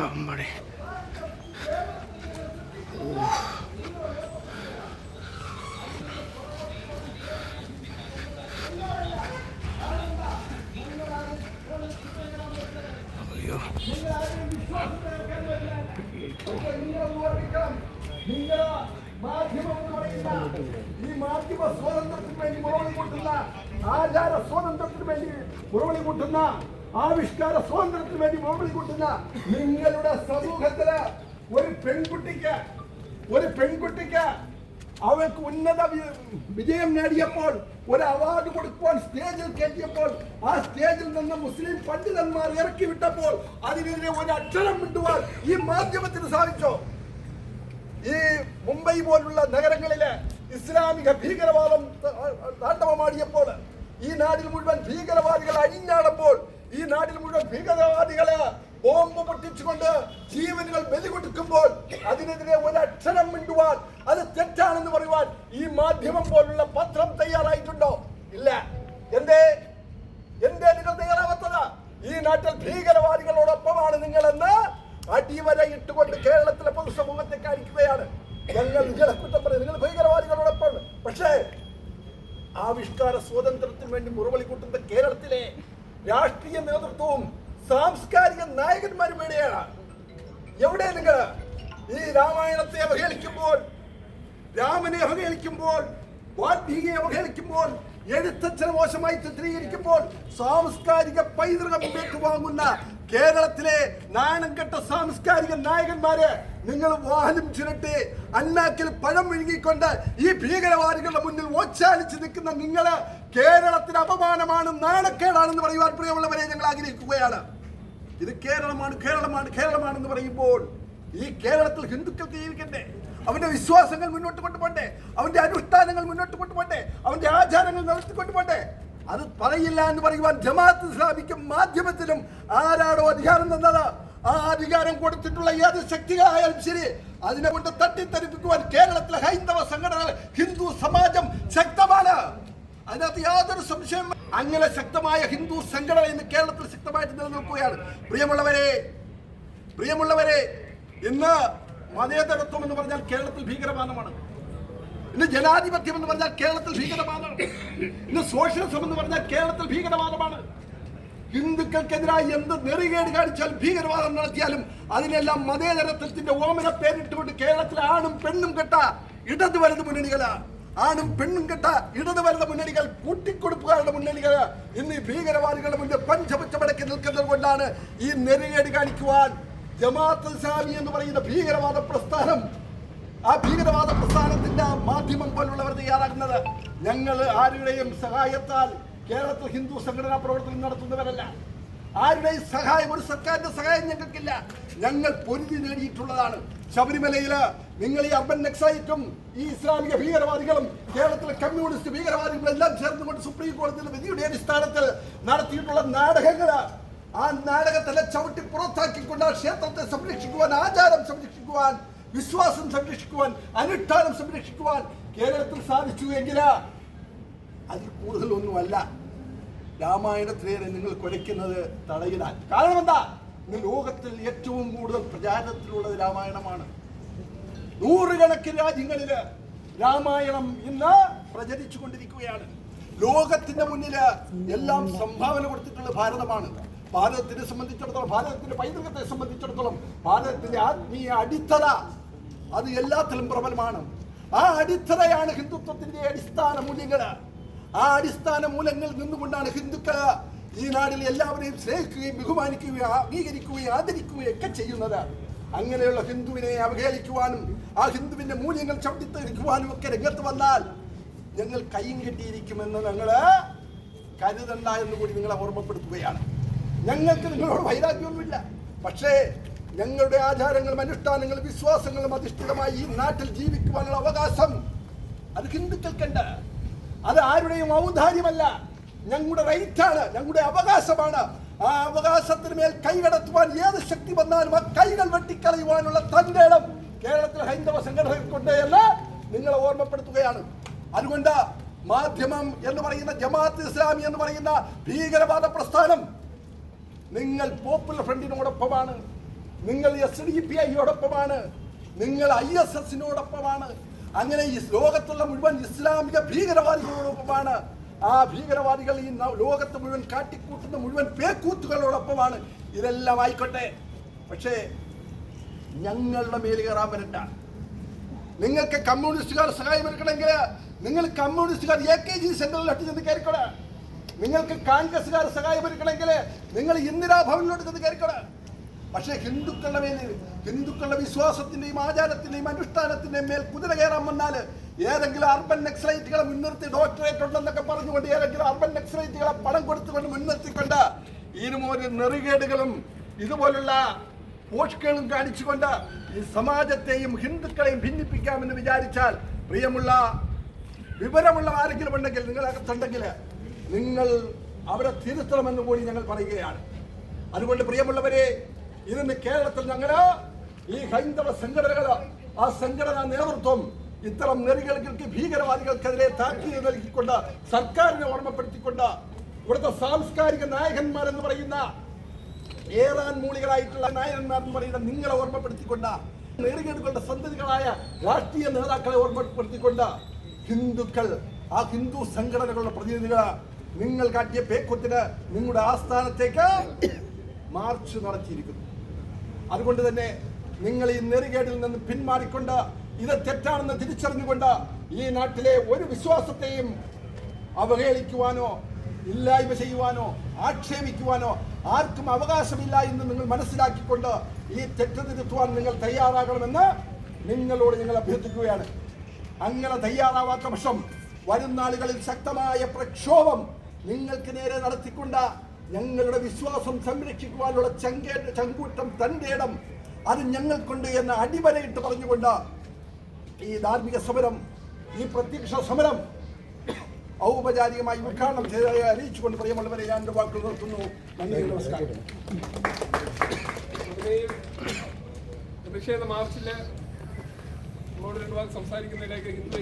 അമ്മടെ. അയ്യോ. ഈ മാധ്യമ സ്വാതന്ത്ര്യത്തിന് വേണ്ടി മുറവിളി കൂട്ടുന്ന ആചാര സ്വാതന്ത്ര്യത്തിന് വേണ്ടി മുറവിളി കൂട്ടുന്ന ആവിഷ്കാര സ്വാതന്ത്ര്യത്തിന് വേണ്ടി മുറവിളി കൂട്ടുന്ന നിങ്ങളുടെ സമൂഹത്തിൽ ഒരു പെൺകുട്ടിക്ക് ഒരു പെൺകുട്ടിക്ക് അവൾക്ക് ഉന്നത വിജയം നേടിയപ്പോൾ ഒരു അവാർഡ് കൊടുക്കുവാൻ സ്റ്റേജിൽ കയറ്റിയപ്പോൾ ആ സ്റ്റേജിൽ നിന്ന് മുസ്ലിം പണ്ഡിതന്മാർ ഇറക്കി വിട്ടപ്പോൾ അതിനെതിരെ ഒരു അക്ഷരം മിണ്ടുവാൻ ഈ മാധ്യമത്തിന് സാധിച്ചോ? ഈ മുംബൈ പോലുള്ള നഗരങ്ങളിലെ ഇസ്ലാമിക ഭീകരവാദം താണ്ഡവമാടിയപ്പോൾ ഈ നാടിൽ മുഴുവൻ ഭീകരവാദികൾ അഴിഞ്ഞാടുമ്പോൾ ഈ നാട്ടിൽ മുഴുവൻ ഭീകരവാദികളെ ബോംബ് പൊട്ടിച്ചുകൊണ്ട് ജീവനുകൾ ബലി കൊടുക്കുമ്പോൾ അതിനെതിരെ ഒരക്ഷരം മിണ്ടുവാൻ അത് തെറ്റാണെന്ന് പറയുവാൻ ഈ മാധ്യമം പോലുള്ള പത്രം തയ്യാറായിട്ടുണ്ടോ? ഇല്ല. എന്തേ? എന്തേ നിങ്ങൾ തയ്യാറാവാത്തത്? ഈ നാട്ടിൽ ഭീകരവാദികളോടൊപ്പമാണ് നിങ്ങളെന്ന് അടിവരെ ഇട്ടുകൊണ്ട് കേരളത്തിലെ പൊതുസമൂഹത്തെ കാണിക്കുകയാണ് ഞങ്ങൾ നിങ്ങളെ കുറ്റം പറയും. നിങ്ങൾ ഭീകരവാദികളോടൊപ്പം പക്ഷേ ആവിഷ്കാര സ്വാതന്ത്ര്യത്തിന് വേണ്ടി മുറവിളി കൂട്ടുന്ന കേരളത്തിലെ രാഷ്ട്രീയ നേതൃത്വവും സാംസ്കാരിക നായകന്മാരും വേണ്ടിയാണ് എവിടെ നിങ്ങൾ ഈ രാമായണത്തെ അവഹേളിക്കുമ്പോൾ രാമനെ അവഹേളിക്കുമ്പോൾ വാൽമീകിയെ അവഹേളിക്കുമ്പോൾ എഴുത്തച്ഛനെ മോശമായി ചിത്രീകരിക്കുമ്പോൾ സാംസ്കാരിക പൈതൃകം ഏറ്റുവാങ്ങുന്ന കേരളത്തിലെ നാണംകെട്ട സാംസ്കാരിക നായകന്മാരെ നിങ്ങൾ വാഹനം ചുരട്ടി അന്നാക്കിൽ പഴം വിഴുങ്ങിക്കൊണ്ട് ഈ ഭീകരവാദികളുടെ മുന്നിൽ ഓച്ചാലിച്ച് നിൽക്കുന്ന നിങ്ങൾ കേരളത്തിന് അപമാനമാണ് നാണക്കേടാണെന്ന് പറയുവാൻ പ്രിയമുള്ളവരെ ഞങ്ങൾ ആഗ്രഹിക്കുകയാണ്. ഇത് കേരളമാണ് കേരളമാണ് കേരളമാണെന്ന് പറയുമ്പോൾ ഈ കേരളത്തിൽ ഹിന്ദുക്കൾക്ക് ജീവിക്കണ്ടേ അവന്റെ വിശ്വാസങ്ങൾ മുന്നോട്ട് കൊണ്ടുപോണ്ടേ അവന്റെ അനുഷ്ഠാനങ്ങൾ മുന്നോട്ട് കൊണ്ടുപോണ്ടേ അവന്റെ ആചാരങ്ങൾ നടത്തിക്കൊണ്ടുപോണ്ടേ അത് പറയില്ല എന്ന് പറയുവാൻ ജമാഅത്ത് ഇസ്ലാമിക്കും മാധ്യമത്തിലും ആരാണോ അധികാരം തന്നത്? ആ അധികാരം കൊടുത്തിട്ടുള്ള ഏത് ശക്തികളായാലും ശരി അതിനെ കൊണ്ട് തട്ടിത്തെറിപ്പിക്കുവാൻ കേരളത്തിലെ ഹൈന്ദവ സംഘടനകൾ ഹിന്ദു സമാജം ശക്തമാണ്. അതിനകത്ത് യാതൊരു സംശയം അങ്ങനെ ശക്തമായ ഹിന്ദു സംഘടന ഇന്ന് കേരളത്തിൽ ശക്തമായിട്ട് നിലനിൽക്കുകയാണ്. പ്രിയമുള്ളവരെ പ്രിയമുള്ളവരെ ഇന്ന് മതേതരത്വം എന്ന് പറഞ്ഞാൽ കേരളത്തിൽ ഭീകരവാദമാണ്. ഇന്ന് ജനാധിപത്യം എന്ന് പറഞ്ഞാൽ കേരളത്തിൽ ഭീകരവാദമാണ്. ഇന്ന് സോഷ്യലിസം എന്ന് പറഞ്ഞാൽ കേരളത്തിൽ ഭീകരവാദമാണ്. ഹിന്ദുക്കൾക്കെതിരായി എന്ത് നെറികേട് കാണിച്ചാൽ ഭീകരവാദം നടത്തിയാലും അതിനെല്ലാം മതേതരത്വത്തിന്റെ ഓമന പേരിട്ടുകൊണ്ട് കേരളത്തിൽ ആണും പെണ്ണും കെട്ട ഇടത് വലത് മുന്നണികളാണ് ആണും പെണ്ണും കെട്ട ഇടത് വലത് മുന്നണികൾ കൂട്ടിക്കൊടുപ്പുകാരുടെ മുന്നണികൾ ഇന്ന് ഈ ഭീകരവാദികളുടെ മുന്നിൽ പഞ്ചപച്ചമടക്കി നിൽക്കുന്നത് കൊണ്ടാണ് ഈ നെറികേട് കാണിക്കുവാൻ ജമാഅത്ത് ഇസ്ലാമി എന്ന് പറയുന്ന ഭീകരവാദ പ്രസ്ഥാനം. ആ ഭീകരവാദ പ്രസ്ഥാനത്തിന്റെ മാധ്യമം പോലുള്ളവർ തയ്യാറാക്കുന്നത് ഞങ്ങൾ ആരുടെയും സഹായത്താൽ കേരളത്തിൽ ഹിന്ദു സംഘടനാ പ്രവർത്തനം നടത്തുന്നവരല്ല. ആരുടെയും സഹായം ഒരു സർക്കാരിന്റെ സഹായം ഞങ്ങൾക്കില്ല. ഞങ്ങൾ പൊരുതി നേടിയിട്ടുള്ളതാണ്. ശബരിമലയിൽ നിങ്ങൾ ഈ അർബൻ നക്സൈറ്റും ഈ ഇസ്ലാമിക ഭീകരവാദികളും കേരളത്തിലെ കമ്മ്യൂണിസ്റ്റ് ഭീകരവാദികളും എല്ലാം ചേർന്നുകൊണ്ട് സുപ്രീം കോടതിയുടെ വിധിയുടെ അടിസ്ഥാനത്തിൽ നടത്തിയിട്ടുള്ള നാടകങ്ങൾ ആ നാടകത്തെ ചവിട്ടി പുറത്താക്കിക്കൊണ്ട് ആ ക്ഷേത്രത്തെ സംരക്ഷിക്കുവാൻ ആചാരം സംരക്ഷിക്കുവാൻ വിശ്വാസം സംരക്ഷിക്കുവാൻ അനുഷ്ഠാനം സംരക്ഷിക്കുവാൻ കേരളത്തിൽ സാധിച്ചു എങ്കിൽ അതിൽ കൂടുതലൊന്നുമല്ല. രാമായണത്തിലേറെ നിങ്ങൾ കുഴയ്ക്കുന്നത് തടയിടാൻ. കാരണം എന്താ? ഇന്ന് ലോകത്തിൽ ഏറ്റവും കൂടുതൽ പ്രചാരത്തിലുള്ളത് രാമായണമാണ്. നൂറുകണക്കിന് രാജ്യങ്ങളിൽ രാമായണം ഇന്ന് പ്രചരിച്ചു കൊണ്ടിരിക്കുകയാണ് ലോകത്തിന്റെ മുന്നിൽ എല്ലാം സംഭാവന കൊടുത്തിട്ടുള്ള ഭാരതമാണ്. ഭാരതത്തിനെ സംബന്ധിച്ചിടത്തോളം ഭാരതത്തിന്റെ പൈതൃകത്തെ സംബന്ധിച്ചിടത്തോളം ഭാരതത്തിന്റെ ആത്മീയ അടിത്തറ അത് എല്ലാത്തിലും പ്രബലമാണ്. ആ അടിത്തറയാണ് ഹിന്ദുത്വത്തിന്റെ അടിസ്ഥാന മൂല്യങ്ങൾ ആ അടിസ്ഥാന മൂല്യങ്ങളിൽ നിന്നുകൊണ്ടാണ് ഹിന്ദുക്കൾ ഈ നാടിൽ എല്ലാവരെയും സ്നേഹിക്കുകയും ബഹുമാനിക്കുകയും അംഗീകരിക്കുകയും ആദരിക്കുകയും ഒക്കെ ചെയ്യുന്നത്. അങ്ങനെയുള്ള ഹിന്ദുവിനെ അവഹേളിക്കുവാനും ആ ഹിന്ദുവിന്റെ മൂല്യങ്ങൾ ചവിട്ടിത്തെറിക്കുവാനും ഒക്കെ രംഗത്ത് വന്നാൽ ഞങ്ങൾ കൈയും കെട്ടിയിരിക്കുമെന്ന് ഞങ്ങൾ കരുതണ്ട എന്ന് കൂടി നിങ്ങളെ ഓർമ്മപ്പെടുത്തുകയാണ്. ഞങ്ങൾക്ക് നിങ്ങളോട് വൈരാഗ്യമൊന്നുമില്ല. പക്ഷേ ഞങ്ങളുടെ ആചാരങ്ങളും അനുഷ്ഠാനങ്ങളും വിശ്വാസങ്ങളും അധിഷ്ഠിതമായി ഈ നാട്ടിൽ ജീവിക്കുവാനുള്ള അവകാശം അത് ഹിന്ദുക്കൾക്കുണ്ട്. അത് ആരുടെയും ഔദാര്യമല്ല. ഞങ്ങളുടെ റൈറ്റാണ് ഞങ്ങളുടെ അവകാശമാണ്. ആ അവകാശത്തിന് മേൽ കൈകടത്തുവാൻ ഏത് ശക്തി വന്നാലും ആ കൈകൾ വെട്ടിക്കളയുവാനുള്ള തന്റെ ഇടം കേരളത്തിലെ ഹൈന്ദവ സംഘടനകൾക്കുണ്ട് എന്ന് നിങ്ങളെ ഓർമ്മപ്പെടുത്തുകയാണ്. അതുകൊണ്ട് മാധ്യമം എന്ന് പറയുന്ന ജമാഅത്ത് ഇസ്ലാമി എന്ന് പറയുന്ന ഭീകരവാദ പ്രസ്ഥാനം നിങ്ങൾ പോപ്പുലർ ഫ്രണ്ടിനോടൊപ്പമാണ് നിങ്ങൾ എസ് ഡി പി ഐയോടൊപ്പമാണ് നിങ്ങൾ ഐ എസ് എസിനോടൊപ്പമാണ് അങ്ങനെ ഈ ലോകത്തുള്ള മുഴുവൻ ഇസ്ലാമിക ഭീകരവാദികളോടൊപ്പമാണ്. ആ ഭീകരവാദികൾ ഈ ലോകത്ത് മുഴുവൻ കാട്ടിക്കൂട്ടുന്ന മുഴുവൻ പേക്കൂത്തുകളോടൊപ്പമാണ്. ഇതെല്ലാം ആയിക്കോട്ടെ. പക്ഷേ ഞങ്ങളുടെ മേൽ കയറാൻ വരണ്ട. നിങ്ങൾക്ക് കമ്മ്യൂണിസ്റ്റുകാർ സഹായം എടുക്കണമെങ്കിൽ നിങ്ങൾ കമ്മ്യൂണിസ്റ്റുകാർ എ കെ ജി സെന്ററിൽ ചെന്ന് കയറിക്കോളെ. നിങ്ങൾക്ക് കോൺഗ്രസ്സുകാർ സഹായം എടുക്കണമെങ്കിൽ നിങ്ങൾ ഇന്ദിരാഭവനിലോട്ട് ചെന്ന് കയറിക്കണം പക്ഷേ ഹിന്ദുക്കളുടെ മേൽ ഹിന്ദുക്കളുടെ വിശ്വാസത്തിന്റെയും ആചാരത്തിന്റെയും അനുഷ്ഠാനത്തിന്റെയും മേൽ കുതിര കയറാൻ വന്നാൽ ഏതെങ്കിലും അർബൻ നക്സലൈറ്റുകളെ മുൻനിർത്തി ഡോക്ടറേറ്റ് ഉണ്ടെന്നൊക്കെ പറഞ്ഞുകൊണ്ട് ഏതെങ്കിലും അർബൻ നക്സലൈറ്റുകളെ പണം കൊടുത്തുകൊണ്ട് മുൻനിർത്തിക്കൊണ്ട് ഇതിനുമൊരു നെറികേടുകളും ഇതുപോലുള്ള പോഷ്കളും കാണിച്ചുകൊണ്ട് ഈ സമാജത്തെയും ഹിന്ദുക്കളെയും ഭിന്നിപ്പിക്കാമെന്ന് വിചാരിച്ചാൽ പ്രിയമുള്ള വിവരമുള്ള ആരെങ്കിലും ഉണ്ടെങ്കിൽ നിങ്ങൾ അകത്തുണ്ടെങ്കിൽ നിങ്ങൾ അവരെ തിരുത്തണമെന്ന് കൂടി ഞങ്ങൾ പറയുകയാണ്. അതുകൊണ്ട് പ്രിയമുള്ളവരെ ഇന്ന് കേരളത്തിൽ ഞങ്ങൾ ഈ ഹൈന്ദവ സംഘടനകൾ ആ സംഘടനാ നേതൃത്വം ഇത്തരം നെറികൾക്ക് ഭീകരവാദികൾക്കെതിരെ താക്കീത് നൽകിക്കൊണ്ട് സർക്കാരിനെ ഓർമ്മപ്പെടുത്തിക്കൊണ്ട് ഇവിടുത്തെ സാംസ്കാരിക നായകന്മാരെന്ന് പറയുന്ന ഏറാൻ മൂളികളായിട്ടുള്ള നായകന്മാർ എന്ന് പറയുന്ന നിങ്ങളെ ഓർമ്മപ്പെടുത്തിക്കൊണ്ട് നെറികേടുകളുടെ സന്തതികളായ രാഷ്ട്രീയ നേതാക്കളെ ഓർമ്മപ്പെടുത്തിക്കൊണ്ട് ഹിന്ദുക്കൾ ആ ഹിന്ദു സംഘടനകളുടെ പ്രതിനിധികൾ നിങ്ങൾ കാട്ടിയ പേക്കുത്തിന് നിങ്ങളുടെ ആസ്ഥാനത്തേക്ക് മാർച്ച് നടത്തിയിരിക്കുന്നു. അതുകൊണ്ട് തന്നെ നിങ്ങൾ ഈ നെറികേടിൽ നിന്ന് പിന്മാറിക്കൊണ്ട് ഇത് തെറ്റാണെന്ന് തിരിച്ചറിഞ്ഞുകൊണ്ട് ഈ നാട്ടിലെ ഒരു വിശ്വാസത്തെയും അവഹേളിക്കുവാനോ ഇല്ലായ്മ ചെയ്യുവാനോ ആക്ഷേപിക്കുവാനോ ആർക്കും അവകാശമില്ല എന്ന് നിങ്ങൾ മനസ്സിലാക്കിക്കൊണ്ട് ഈ തെറ്റ് തിരുത്തുവാൻ നിങ്ങൾ തയ്യാറാകണമെന്ന് നിങ്ങളോട് ഞങ്ങൾ അഭ്യർത്ഥിക്കുകയാണ്. അങ്ങനെ തയ്യാറാവാത്ത പക്ഷം വരും നാളുകളിൽ ശക്തമായ പ്രക്ഷോഭം നിങ്ങൾക്ക് നേരെ നടത്തിക്കൊണ്ട ഞങ്ങളുടെ വിശ്വാസം സംരക്ഷിക്കുവാനുള്ള ചങ്കേ ചങ്കൂറ്റം തന്റെ ഇടം. അത് ഞങ്ങൾക്കുണ്ട് എന്ന് അടിവരയിട്ട് പറഞ്ഞുകൊണ്ട് ഈ ധാർമ്മിക സമരം ഈ പ്രത്യക്ഷ സമരം ഔപചാരികമായി ഉദ്ഘാടനം ചെയ്തതായി അറിയിച്ചുകൊണ്ട് പ്രിയമുള്ളവരെ ഞാൻ എന്റെ വാക്കുകൾ നിർത്തുന്നു. നന്ദി നമസ്കാരം. പ്രതിഷേധ മാർച്ചിൽ നമ്മളോട് രണ്ട് വാക്ക് സംസാരിക്കുന്നതിലേക്ക് ഹിന്ദു